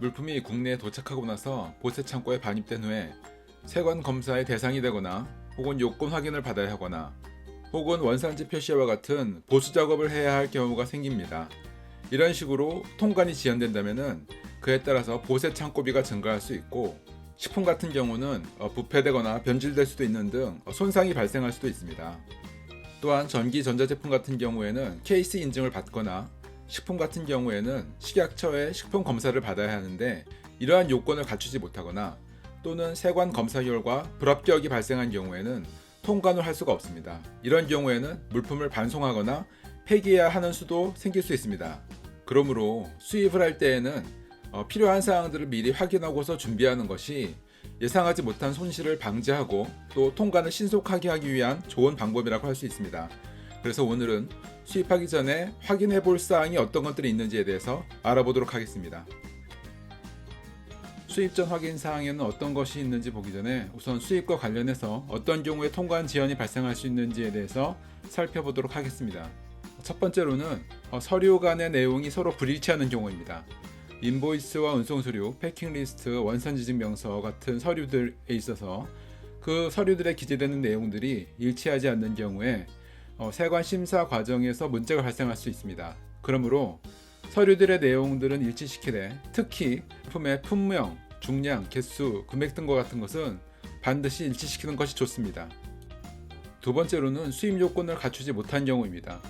물품이 국내에 도착하고 나서 보세 창고에 반입된 후에 세관 검사의 대상이 되거나 혹은 요건 확인을 받아야 하거나 혹은 원산지 표시와 같은 보수 작업을 해야 할 경우가 생깁니다. 이런 식으로 통관이 지연된다면 그에 따라서 보세 창고비가 증가할 수 있고 식품 같은 경우는 어, 부패되거나 변질될 수도 있는 등 어, 손상이 발생할 수도 있습니다. 또한 전기 전자제품 같은 경우에는 케이스 인증을 받거나 식품 같은 경우에는 식약처의 식품 검사를 받아야 하는데 이러한 요건을 갖추지 못하거나 또는 세관 검사 결과 불합격이 발생한 경우에는 통관을 할 수가 없습니다. 이런 경우에는 물품을 반송하거나 폐기해야 하는 수도 생길 수 있습니다. 그러므로 수입을 할 때에는 어, 필요한 사항들을 미리 확인하고서 준비하는 것이 예상하지 못한 손실을 방지하고 또 통관을 신속하게 하기 위한 좋은 방법이라고 할 수 있습니다. 그래서 오늘은 수입하기 전에 확인해 볼 사항이 어떤 것들이 있는지에 대해서 알아보도록 하겠습니다. 수입 전 확인 사항에는 어떤 것이 있는지 보기 전에 우선 수입과 관련해서 어떤 경우에 통관 지연이 발생할 수 있는지에 대해서 살펴보도록 하겠습니다. 첫 번째로는 어, 서류 간의 내용이 서로 불일치하는 경우입니다. 인보이스와 운송 서류, 패킹 리스트, 원산 지 증명서 같은 서류들에 있어서 그 서류들에 기재되는 내용들이 일치하지 않는 경우에 어, 세관 심사 과정에서 문제가 발생할 수 있습니다. 그러므로 서류들의 내용들은 일치시키되 특히 품의 품명, 중량, 개수, 금액 등과 같은 것은 반드시 일치시키는 것이 좋습니다. 두 번째로는 수입 요건을 갖추지 못한 경우입니다.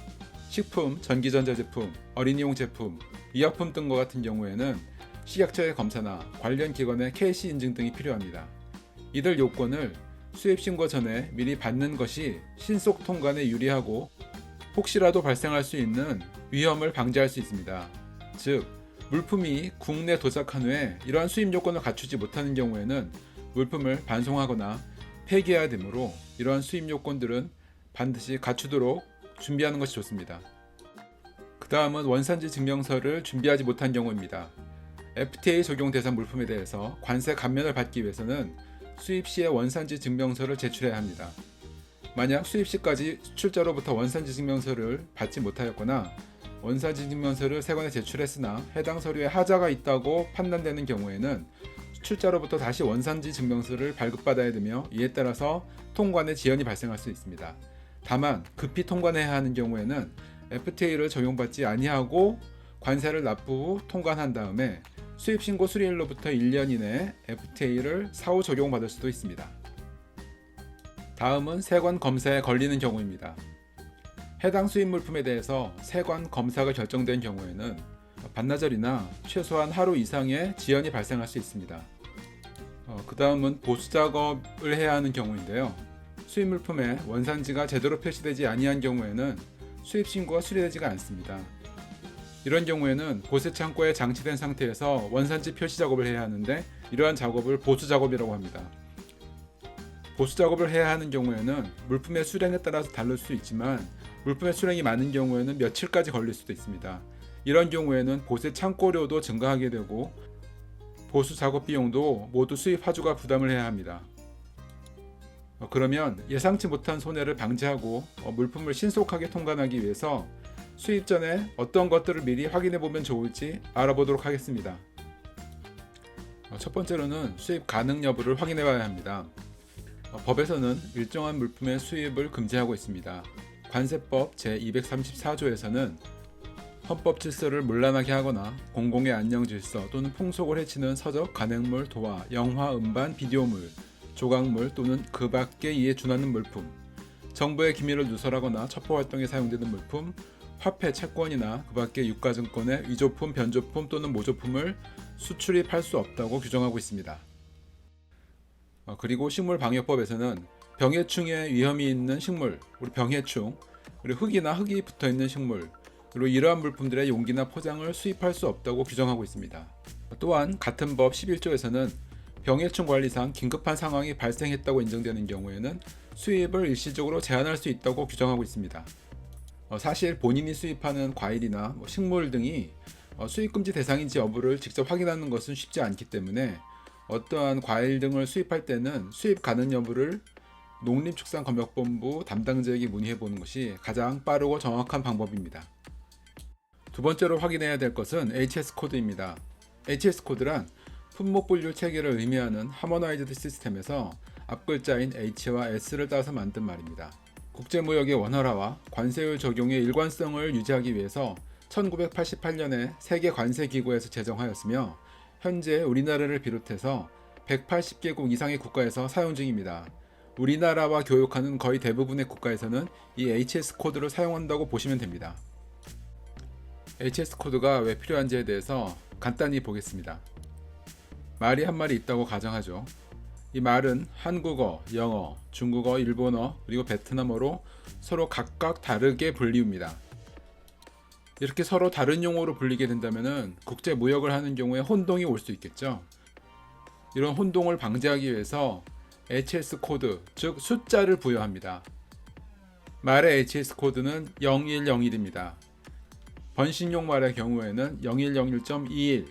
식품, 전기전자 제품, 어린이용 제품, 의약품 등과 같은 경우에는 식약처의 검사나 관련 기관의 KC 인증 등이 필요합니다. 이들 요건을 수입 신고 전에 미리 받는 것이 신속 통관에 유리하고 혹시라도 발생할 수 있는 위험을 방지할 수 있습니다. 즉, 물품이 국내 도착한 후에 이러한 수입 요건을 갖추지 못하는 경우에는 물품을 반송하거나 폐기해야 되므로 이러한 수입 요건들은 반드시 갖추도록 준비하는 것이 좋습니다. 그 다음은 원산지 증명서를 준비하지 못한 경우입니다. FTA 적용 대상 물품에 대해서 관세 감면을 받기 위해서는 수입 시에 원산지 증명서를 제출해야 합니다. 만약 수입 시까지 수출자로부터 원산지 증명서를 받지 못하였거나 원산지 증명서를 세관에 제출했으나 해당 서류에 하자가 있다고 판단되는 경우에는 수출자로부터 다시 원산지 증명서를 발급받아야 되며 이에 따라서 통관에 지연이 발생할 수 있습니다. 다만 급히 통관해야 하는 경우에는 FTA를 적용받지 아니하고 관세를 납부 후 통관한 다음에 수입 신고 수리일로부터 1년 이내 FTA를 사후 적용받을 수도 있습니다. 다음은 세관 검사에 걸리는 경우입니다. 해당 수입 물품에 대해서 세관 검사가 결정된 경우에는 반나절이나 최소한 하루 이상의 지연이 발생할 수 있습니다. 어, 그 다음은 보수 작업을 해야 하는 경우인데요. 수입 물품에 원산지가 제대로 표시되지 아니한 경우에는 수입 신고가 수리되지가 않습니다. 이런 경우에는 보세 창고에 장치된 상태에서 원산지 표시 작업을 해야 하는데 이러한 작업을 보수 작업이라고 합니다. 보수 작업을 해야 하는 경우에는 물품의 수량에 따라서 다를 수 있지만 물품의 수량이 많은 경우에는 며칠까지 걸릴 수도 있습니다. 이런 경우에는 보세 창고료도 증가하게 되고 보수 작업 비용도 모두 수입 화주가 부담을 해야 합니다. 어, 그러면 예상치 못한 손해를 방지하고 어, 물품을 신속하게 통관하기 위해서 수입 전에 어떤 것들을 미리 확인해 보면 좋을지 알아보도록 하겠습니다. 어, 첫 번째로는 수입 가능 여부를 확인해 봐야 합니다. 어, 법에서는 일정한 물품의 수입을 금지하고 있습니다. 관세법 제234조에서는 헌법 질서를 문란하게 하거나 공공의 안녕 질서 또는 풍속을 해치는 서적, 간행물, 도화, 영화, 음반, 비디오물, 조각물 또는 그 밖에 이에 준하는 물품, 정부의 기밀을 누설하거나 첩보 활동에 사용되는 물품, 화폐, 채권이나 그 밖의 유가증권의 위조품, 변조품 또는 모조품을 수출입할 수 없다고 규정하고 있습니다. 어, 그리고 식물방역법에서는 병해충의 위험이 있는 식물, 우리 병해충, 그리고 흙이나 흙이 붙어 있는 식물, 그리고 이러한 물품들의 용기나 포장을 수입할 수 없다고 규정하고 있습니다. 또한 같은 법 11조에서는 병해충 관리상 긴급한 상황이 발생했다고 인정되는 경우에는 수입을 일시적으로 제한할 수 있다고 규정하고 있습니다. 어, 사실 본인이 수입하는 과일이나 뭐 식물 등이 어, 수입 금지 대상인지 여부를 직접 확인하는 것은 쉽지 않기 때문에 어떠한 과일 등을 수입할 때는 수입 가능 여부를 농림축산검역본부 담당자에게 문의해 보는 것이 가장 빠르고 정확한 방법입니다. 두 번째로 확인해야 될 것은 HS 코드입니다. HS 코드란 품목 분류 체계를 의미하는 하모나이즈드 시스템에서 앞글자인 H와 S를 따서 만든 말입니다. 국제무역의 원활화와 관세율 적용의 일관성을 유지하기 위해서 1988년에 세계 관세 기구에서 제정하였으며 현재 우리나라를 비롯해서 180개국 이상의 국가에서 사용 중입니다. 우리나라와 교역하는 거의 대부분의 국가에서는 이 HS 코드를 사용한다고 보시면 됩니다. HS 코드가 왜 필요한지에 대해서 간단히 보겠습니다. 말이 한 마리 있다고 가정하죠. 이 말은 한국어, 영어, 중국어, 일본어, 그리고 베트남어로 서로 각각 다르게 불리웁니다. 이렇게 서로 다른 용어로 불리게 된다면 국제 무역을 하는 경우에 혼동이 올 수 있겠죠. 이런 혼동을 방지하기 위해서 HS 코드, 즉 숫자를 부여합니다. 말의 HS 코드는 0101입니다. 번식용 말의 경우에는 0101.21,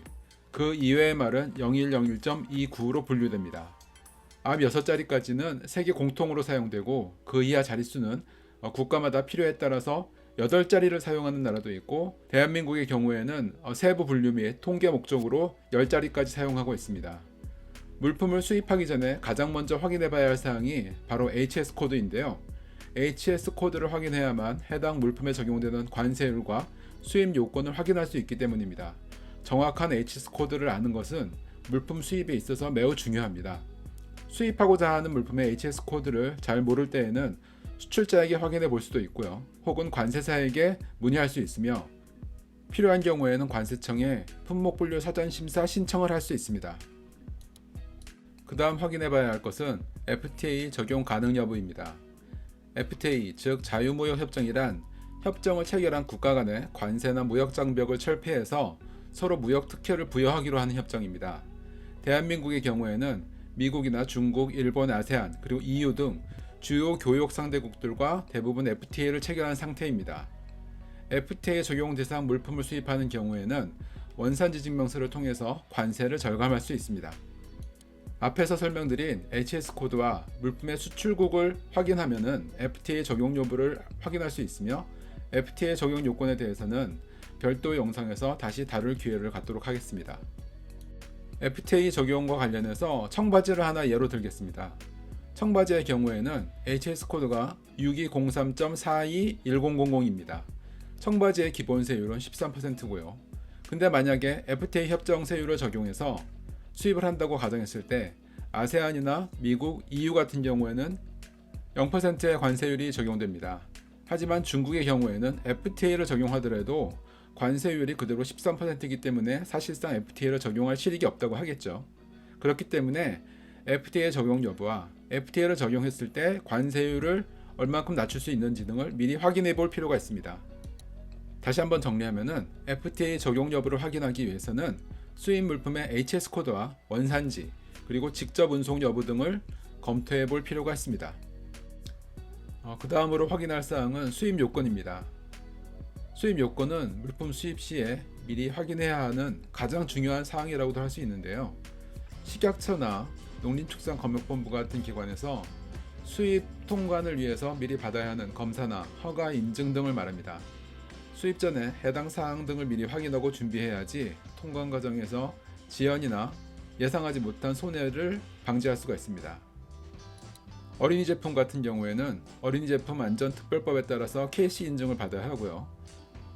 그 이외의 말은 0101.29로 분류됩니다. 앞 6자리까지는 세계 공통으로 사용되고 그 이하 자릿수는 어, 국가마다 필요에 따라서 8자리를 사용하는 나라도 있고 대한민국의 경우에는 어, 세부 분류 및 통계 목적으로 10자리까지 사용하고 있습니다. 물품을 수입하기 전에 가장 먼저 확인해 봐야 할 사항이 바로 HS 코드인데요. HS 코드를 확인해야만 해당 물품에 적용되는 관세율과 수입 요건을 확인할 수 있기 때문입니다. 정확한 HS 코드를 아는 것은 물품 수입에 있어서 매우 중요합니다. 수입하고자 하는 품의 HS 코드를 잘 모를 때에는 수출자에게 확인해 볼 수도 있고요. 혹은 관세사에게 문의할 수 있으며 필요한 경우에는 관세청에 품목 분류 사전 심사 신청을 할 수 있습니다. 그 다음 확인해 봐야 할 것은 FTA 적용 가능 여부입니다. FTA 즉 자유무역 협정이란 협정을 체결한 국가 간의 관세나 무역 장벽을 철폐해서 서로 무역 특혜를 부여하기로 하는 협정입니다. 대한민국의 경우에는 미국이나 중국, 일본, 아세안 그리고 EU 등 주요 교역 상대국들과 대부분 FTA를 체결한 상태입니다. FTA 적용 대상 물품을 수입하는 경우에는 원산지 증명서를 통해서 관세를 절감할 수 있습니다. 앞에서 설명드린 HS 코드와 물품의 수출국을 확인하면은 FTA 적용 여부를 확인할 수 있으며 FTA 적용 요건에 대해서는 별도 영상에서 다시 다룰 기회를 갖도록 하겠습니다. FTA 적용과 관련해서 청바지를 하나 예로 들겠습니다. 청바지의 경우에는 HS 코드가 6203.421000입니다. 청바지의 기본 세율은 13%고요. 근데 만약에 FTA 협정 세율을 적용해서 수입을 한다고 가정했을 때 아세안이나 미국, EU 같은 경우에는 0%의 관세율이 적용됩니다. 하지만 중국의 경우에는 FTA를 적용하더라도 관세율이 그대로 13%이기 때문에 사실상 FTA를 적용할 실익이 없다고 하겠죠. 그렇기 때문에 FTA 적용 여부와 FTA를 적용했을 때 관세율을 얼만큼 낮출 수 있는지 등을 미리 확인해 볼 필요가 있습니다. 다시 한번 정리하면은 FTA 적용 여부를 확인하기 위해서는 수입 물품의 HS 코드와 원산지 그리고 직접 운송 여부 등을 검토해 볼 필요가 있습니다. 어, 그 다음으로 확인할 사항은 수입 요건입니다. 수입 요건은 물품 수입 시에 미리 확인해야 하는 가장 중요한 사항이라고도 할 수 있는데요. 식약처나 농림축산검역본부 같은 기관에서 수입 통관을 위해서 미리 받아야 하는 검사나 허가 인증 등을 말합니다. 수입 전에 해당 사항 등을 미리 확인하고 준비해야지 통관 과정에서 지연이나 예상하지 못한 손해를 방지할 수가 있습니다. 어린이 제품 같은 경우에는 어린이 제품 안전 특별법에 따라서 KC 인증을 받아야 하고요.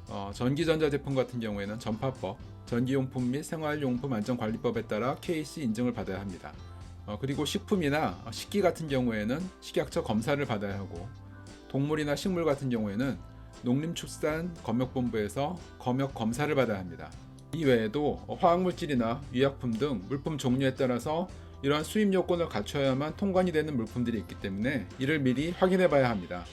어, 전기전자 제품 같은 경우에는 전파법, 전기용품 및 생활용품 안전관리법에 따라 KC 인증을 받아야 합니다. 어, 그리고 식품이나 식기 같은 경우에는 식약처 검사를 받아야 하고 동물이나 식물 같은 경우에는 농림축산검역본부에서 검역 검사를 받아야 합니다. 이 외에도 화학물질이나 의약품 등 물품 종류에 따라서 이러한 수입 요건을 갖춰야만 통관이 되는 물품들이 있기 때문에 이를 미리 확인해 봐야 합니다.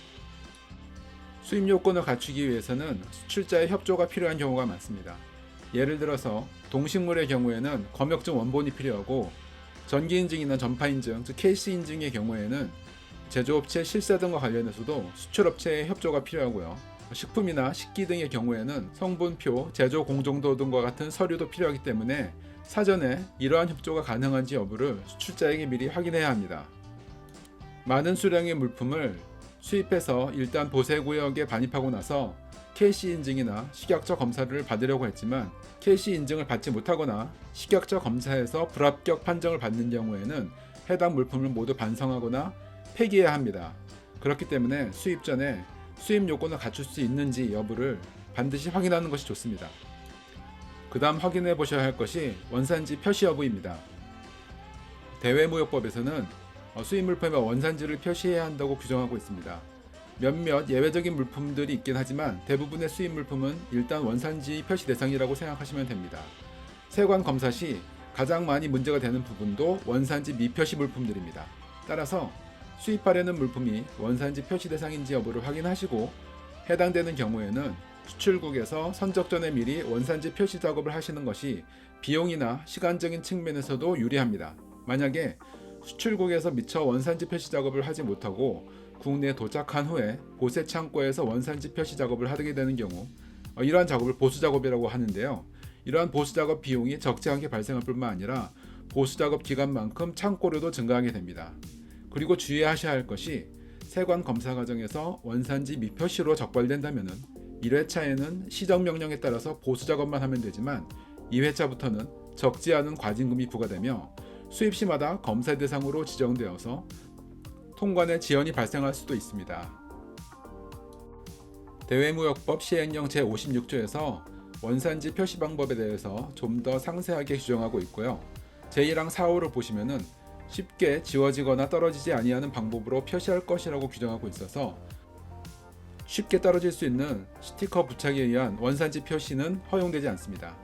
수입 요건을 갖추기 위해서는 수출자의 협조가 필요한 경우가 많습니다. 예를 들어서 동식물의 경우에는 검역증 원본이 필요하고 전기 인증이나 전파 인증, 즉 KC 인증의 경우에는 제조업체 실사 등과 관련해서도 수출업체의 협조가 필요하고요. 식품이나 식기 등의 경우에는 성분표, 제조 공정도 등과 같은 서류도 필요하기 때문에 사전에 이러한 협조가 가능한지 여부를 수출자에게 미리 확인해야 합니다. 많은 수량의 물품을 수입해서 일단 보세구역에 반입하고 나서 KC 인증이나 식약처 검사를 받으려고 했지만 KC 인증을 받지 못하거나 식약처 검사에서 불합격 판정을 받는 경우에는 해당 물품을 모두 반성하거나 폐기해야 합니다. 그렇기 때문에 수입 전에 수입 요건을 갖출 수 있는지 여부를 반드시 확인하는 것이 좋습니다. 그 다음 확인해 보셔야 할 것이 원산지 표시 여부입니다. 대외무역법에서는 어, 수입 물품의 원산지를 표시해야 한다고 규정하고 있습니다. 몇몇 예외적인 물품들이 있긴 하지만 대부분의 수입 물품은 일단 원산지 표시 대상이라고 생각하시면 됩니다. 세관 검사 시 가장 많이 문제가 되는 부분도 원산지 미표시 물품들입니다. 따라서 수입하려는 물품이 원산지 표시 대상인지 여부를 확인하시고 해당되는 경우에는 수출국에서 선적 전에 미리 원산지 표시 작업을 하시는 것이 비용이나 시간적인 측면에서도 유리합니다. 만약에 수출국에서 미처 원산지 표시 작업을 하지 못하고 국내에 도착한 후에 보세 창고에서 원산지 표시 작업을 하게 되는 경우 어, 이러한 작업을 보수 작업이라고 하는데요. 이러한 보수 작업 비용이 적지 않게 발생할 뿐만 아니라 보수 작업 기간만큼 창고료도 증가하게 됩니다. 그리고 주의하셔야 할 것이 세관 검사 과정에서 원산지 미표시로 적발된다면은 1회차에는 시정 명령에 따라서 보수 작업만 하면 되지만 2회차부터는 적지 않은 과징금이 부과되며 수입 시마다 검사 대상으로 지정되어서 통관의 지연이 발생할 수도 있습니다. 대외무역법 시행령 제56조에서 원산지 표시 방법에 대해서 좀 더 상세하게 규정하고 있고요. 제1항 4호를 보시면은 쉽게 지워지거나 떨어지지 아니하는 방법으로 표시할 것이라고 규정하고 있어서 쉽게 떨어질 수 있는 스티커 부착에 의한 원산지 표시는 허용되지 않습니다.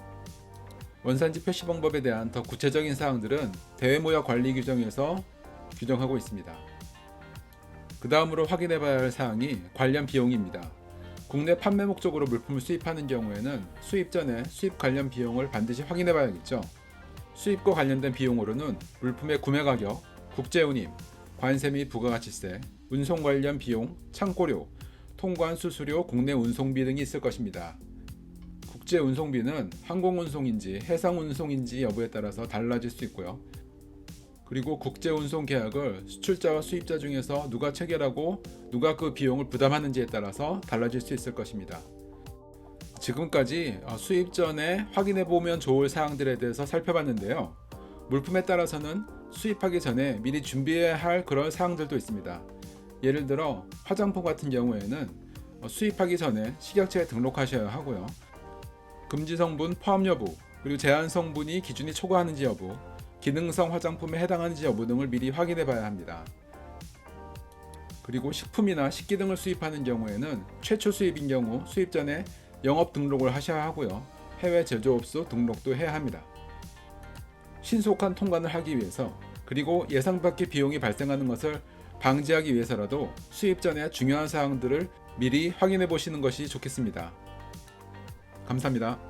원산지 표시 방법에 대한 더 구체적인 사항들은 대외무역 관리 규정에서 규정하고 있습니다. 그 다음으로 확인해 봐야 할 사항이 관련 비용입니다. 국내 판매 목적으로 물품을 수입하는 경우에는 수입 전에 수입 관련 비용을 반드시 확인해 봐야겠죠. 수입과 관련된 비용으로는 물품의 구매 가격, 국제 운임, 관세 및 부가가치세, 운송 관련 비용, 창고료, 통관 수수료, 국내 운송비 등이 있을 것입니다. 국제 운송비는 항공 운송인지 해상 운송인지 여부에 따라서 달라질 수 있고요. 그리고 국제 운송 계약을 수출자와 수입자 중에서 누가 체결하고 누가 그 비용을 부담하는지에 따라서 달라질 수 있을 것입니다. 지금까지 어, 수입 전에 확인해 보면 좋을 사항들에 대해서 살펴봤는데요. 물품에 따라서는 수입하기 전에 미리 준비해야 할 그런 사항들도 있습니다. 예를 들어 화장품 같은 경우에는 어, 수입하기 전에 식약처에 등록하셔야 하고요. 금지 성분 포함 여부, 그리고 제한 성분이 기준이 초과하는지 여부, 기능성 화장품에 해당하는지 여부 등을 미리 확인해 봐야 합니다. 그리고 식품이나 식기 등을 수입하는 경우에는 최초 수입인 경우 수입 전에 영업 등록을 하셔야 하고요. 해외 제조업소 등록도 해야 합니다. 신속한 통관을 하기 위해서 그리고 예상 밖의 비용이 발생하는 것을 방지하기 위해서라도 수입 전에 중요한 사항들을 미리 확인해 보시는 것이 좋겠습니다. 감사합니다.